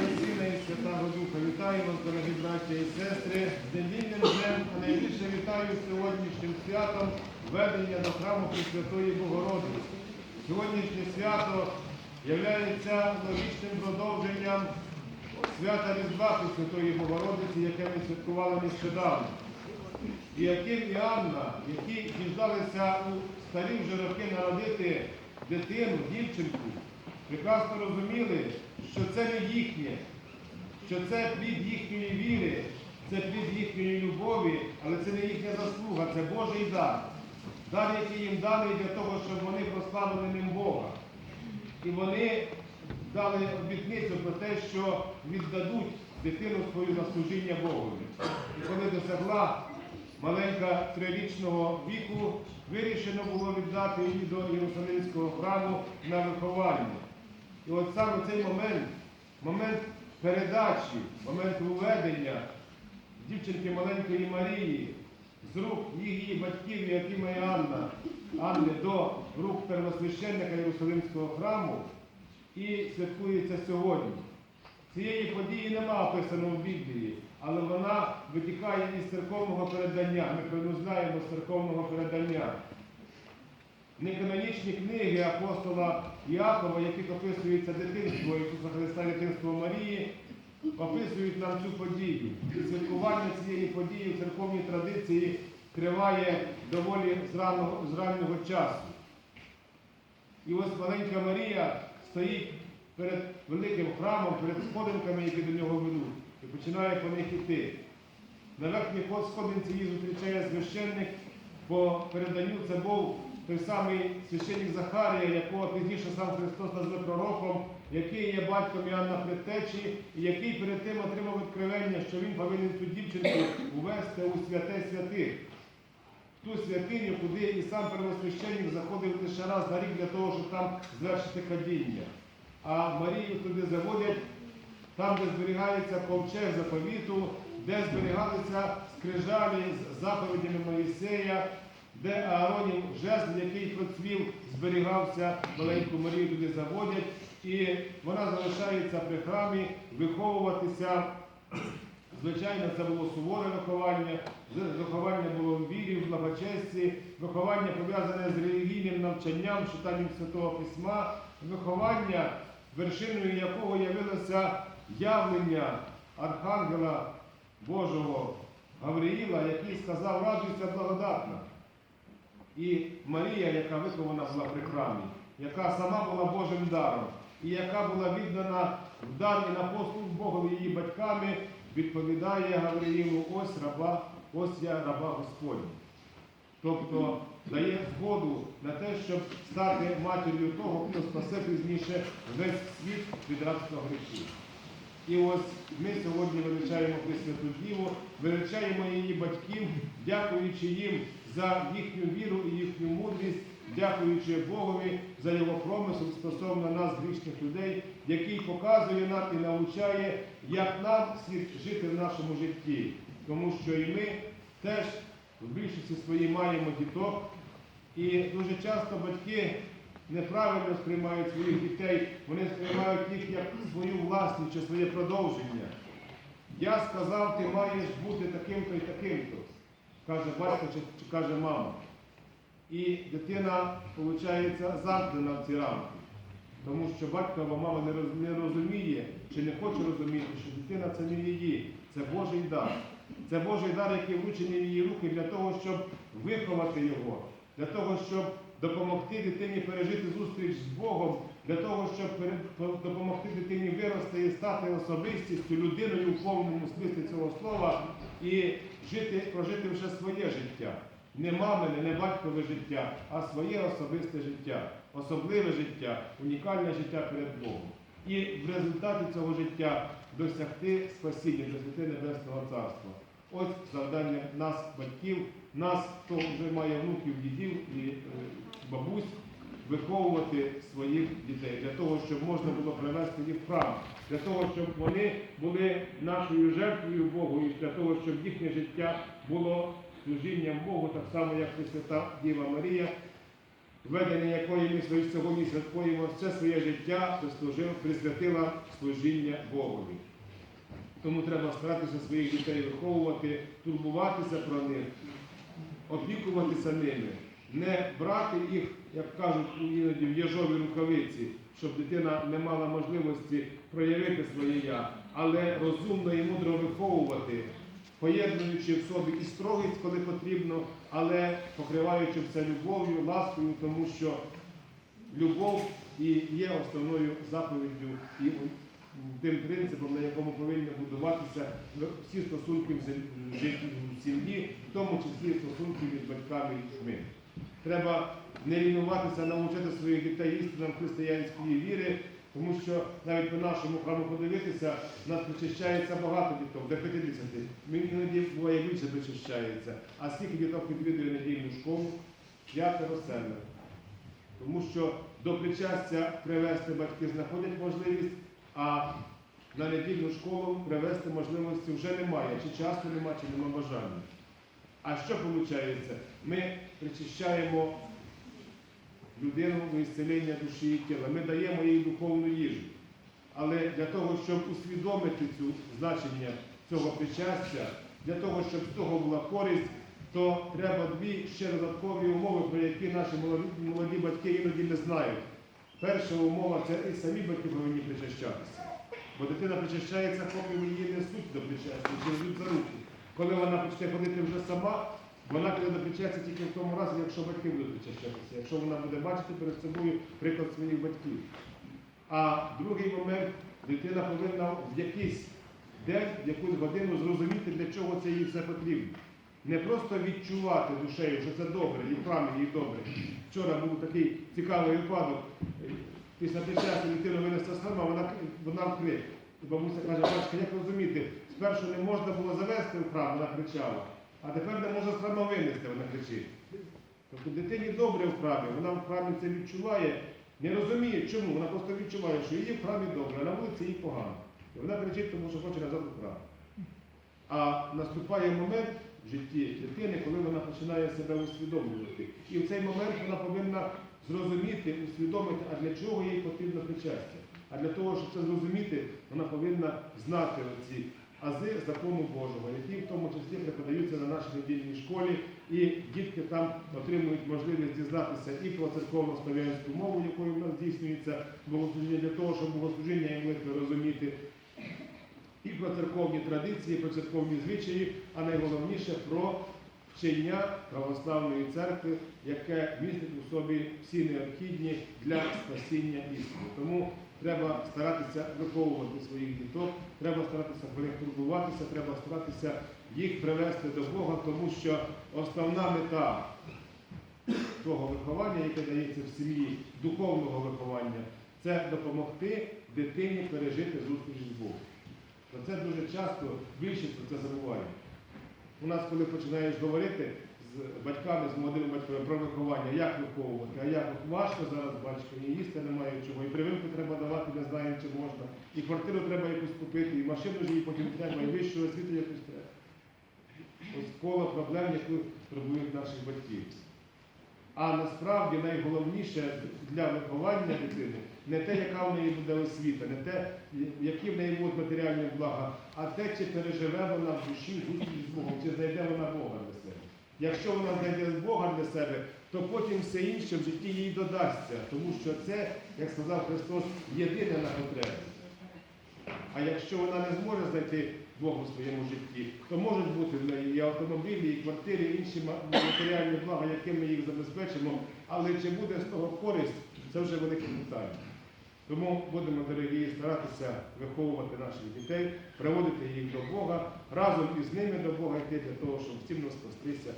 Сина, Святого Духа. Вітаю вас, дорогі браття і сестри, з недільним днем, а найбільше вітаю сьогоднішнім святом ведення до храму Пресвятої Богородиці. Сьогоднішнє свято є логічним продовженням свята Різдва Пресвятої Богородиці, яке ми святкували нещодавно. І Яким і Анна, які діждалися у старі вже роки народити дитину, дівчинку, прекрасно розуміли, що це не їхнє, що це плід їхньої віри, це плід їхньої любові, але це не їхня заслуга, це Божий дар. Дар, який їм даний для того, щоб вони прославили ним Бога. І вони дали обітницю про те, що віддадуть дитину свою на служіння Богові. І коли досягла маленька трирічного віку, вирішено було віддати її до Єрусалимського храму на виховання. І от саме цей момент, момент передачі, момент введення дівчинки маленької Марії з рук її батьків, Якима і Анна, Анни до рук первосвященника Єрусалимського храму і святкується сьогодні. Цієї події нема описано в Біблії, але вона витікає із церковного передання. Ми принузнаємо з церковного передання. Неканонічні книги апостола Іакова, які описуються дитинство Ісуса Христа, дитинство Марії, описують нам цю подію. І святкування цієї події в церковній традиції триває доволі з раннього, з раннього часу. І ось маленька Марія стоїть перед великим храмом, перед сходинками, які до нього ведуть, і починає по них іти. На верхній сходинці її зустрічає священник, по переданню це був той самий священник Захарія, якого пізніше сам Христос назве пророком, який є батьком Іоанна Предтечі, і який перед тим отримав відкривання, що він повинен цю дівчинку увести у святе святих. Ту святиню, куди і сам первосвященник заходив лише раз на рік для того, щоб там звершити ходіння. А Марію туди заводять там, де зберігається ковчег заповіту, де зберігалися скрижалі з заповідями Моїсея, де Ааронів жезл, який процвів, зберігався, маленьку Марію туди заводять, і вона залишається при храмі виховуватися. Звичайно, це було суворе виховання, виховання було в вірі, в благочесті, виховання пов'язане з релігійним навчанням, читанням Святого Письма, виховання, вершиною якого явилося явлення Архангела Божого Гавриїла, який сказав, радуйся благодатна. І Марія, яка вихована була при храмі, яка сама була Божим даром, і яка була віддана в дар і на послуг Богові її батьками, відповідає Гавриїлу, ось раба, ось я раба Господня. Тобто дає згоду на те, щоб стати матір'ю того, хто спасе пізніше весь світ від рабства гріхів. І ось ми сьогодні величаємо Пресвяту Діву, величаємо її батьків, дякуючи їм за їхню віру і їхню мудрість, дякуючи Богові за його промисел стосовно нас, грішних людей, який показує нам і навчає, як нам слід жити в нашому житті. Тому що і ми теж в більшості своїй маємо діток, і дуже часто батьки неправильно сприймають своїх дітей, вони сприймають їх як свою власність чи своє продовження. Я сказав, ти маєш бути таким-то і таким-то, каже батько чи, чи каже мама. І дитина, виходить, замкнена в ці рамки. Тому що батько або мама не роз- не розуміє чи не хоче розуміти, що дитина це не її, це Божий дар. Це Божий дар, який вручений в її руки для того, щоб виховати його, для того, щоб допомогти дитині пережити зустріч з Богом, для того, щоб допомогти дитині вирости і стати особистістю, людиною в повному смислі цього слова і жити, прожити вже своє життя. Не мамине, не батькове життя, а своє особисте життя, особливе життя, унікальне життя перед Богом. І в результаті цього життя досягти спасіння, досягти Небесного Царства. Ось завдання нас, батьків, нас, хто вже має внуків, дідів і е, бабусь, виховувати своїх дітей для того, щоб можна було привести їх храм, для того, щоб вони були нашою жертвою Богу, і для того, щоб їхнє життя було служінням Богу, так само, як Пресвята Діва Марія, ведення якої ми сьогодні святкуємо, все своє життя прислужив, присвятила служіння Богові. Тому треба старатися своїх дітей виховувати, турбуватися про них, опікуватися ними, не брати їх, як кажуть іноді в яжові рукавиці, щоб дитина не мала можливості проявити своє я, але розумно і мудро виховувати, поєднуючи в собі і строгість, коли потрібно, але покриваючи все любов'ю, ласкою, тому що любов і є основною заповіддю і тим принципом, на якому повинні будуватися всі стосунки в сім'ї, в тому числі стосунки між батьками і дітьми. Треба не лінуватися, навчити своїх дітей істинам християнської віри, тому що навіть по нашому храму подивитися, нас причащається багато діток, до 50. Мені іноді буває більше причащається. А скільки діток відвідує недільну школу? П'ятеро семеро. Тому що до причастя привести батьки знаходять можливість, а на недільну школу привести можливості вже немає, чи часу немає, чи нема бажання. А що виходить? Ми причащаємо людину в ісцелення душі і тіла, ми даємо їй духовну їжу. Але для того, щоб усвідомити цю значення цього причастя, для того, щоб з того була користь, то треба дві ще додаткові умови, про які наші молоді, молоді батьки іноді не знають. Перша умова це і самі батьки повинні причащатися. Бо дитина причащається, поки її несуть до причастя, чи ведуть за руки. Коли вона почне ходити вже сама, вона піде до тільки в тому разі, якщо батьки будуть причащатися, якщо вона буде бачити перед собою приклад своїх батьків. А другий момент, дитина повинна в якийсь день, в якусь годину зрозуміти, для чого це їй все потрібно. Не просто відчувати душею, що це добре, і храмі їй добре. Вчора був такий цікавий випадок. Після причастя дитину винесла з вона, вона вкрик. І бабуся каже, бачка, як розуміти, спершу не можна було завести в храм, вона кричала, а тепер не може з храма винести, вона кричить. Тобто дитині добре в храмі, вона в храмі це відчуває, не розуміє, чому. Вона просто відчуває, що її в храмі добре, а на вулиці їй погано. І вона кричить, тому що хоче назад у храм. А наступає момент в житті дитини, коли вона починає себе усвідомлювати. І в цей момент вона повинна зрозуміти, усвідомити, а для чого їй потрібно причастя. А для того, щоб це зрозуміти, вона повинна знати оці ази закону Божого, які в тому числі преподаються на нашій недільній школі, і дітки там отримують можливість дізнатися і про церковно-слов'янську мову, якою в нас здійснюється богослужіння, для того, щоб богослужіння і молитви розуміти, і про церковні традиції, про церковні звичаї, а найголовніше про вчення православної церкви, яке містить у собі всі необхідні для спасіння істини. Тому треба старатися виховувати своїх діток, треба старатися про треба старатися їх привести до Бога, тому що основна мета того виховання, яке дається в сім'ї, духовного виховання, це допомогти дитині пережити зустріч з Богом. Про це дуже часто більшість про це забуває. У нас, коли починаєш говорити з батьками, з молодими батьками про виховання, як виховувати, а як важко зараз бачити, і їсти немає чого, і прививку треба давати, не знаємо, чи можна, і квартиру треба якусь купити, і машину ж їй потім треба, і вищу освіту якусь треба. Ось коло проблем, які турбують наших батьків. А насправді найголовніше для виховання дитини не те, яка в неї буде освіта, не те, які в неї будуть матеріальні блага, а те, чи переживе вона в душі зустріч з Богом, чи знайде вона Бога для себе. Якщо вона знайде Бога для себе, то потім все інше в житті їй додасться, тому що це, як сказав Христос, єдине на потребу. А якщо вона не зможе знайти Бога в своєму житті, то можуть бути в неї і автомобілі, і квартири, і інші матеріальні блага, якими ми їх забезпечимо, але чи буде з того користь, це вже велике питання. Тому будемо, дорогі, старатися виховувати наших дітей, приводити їх до Бога, разом із ними до Бога йти для того, щоб всім нас спастися.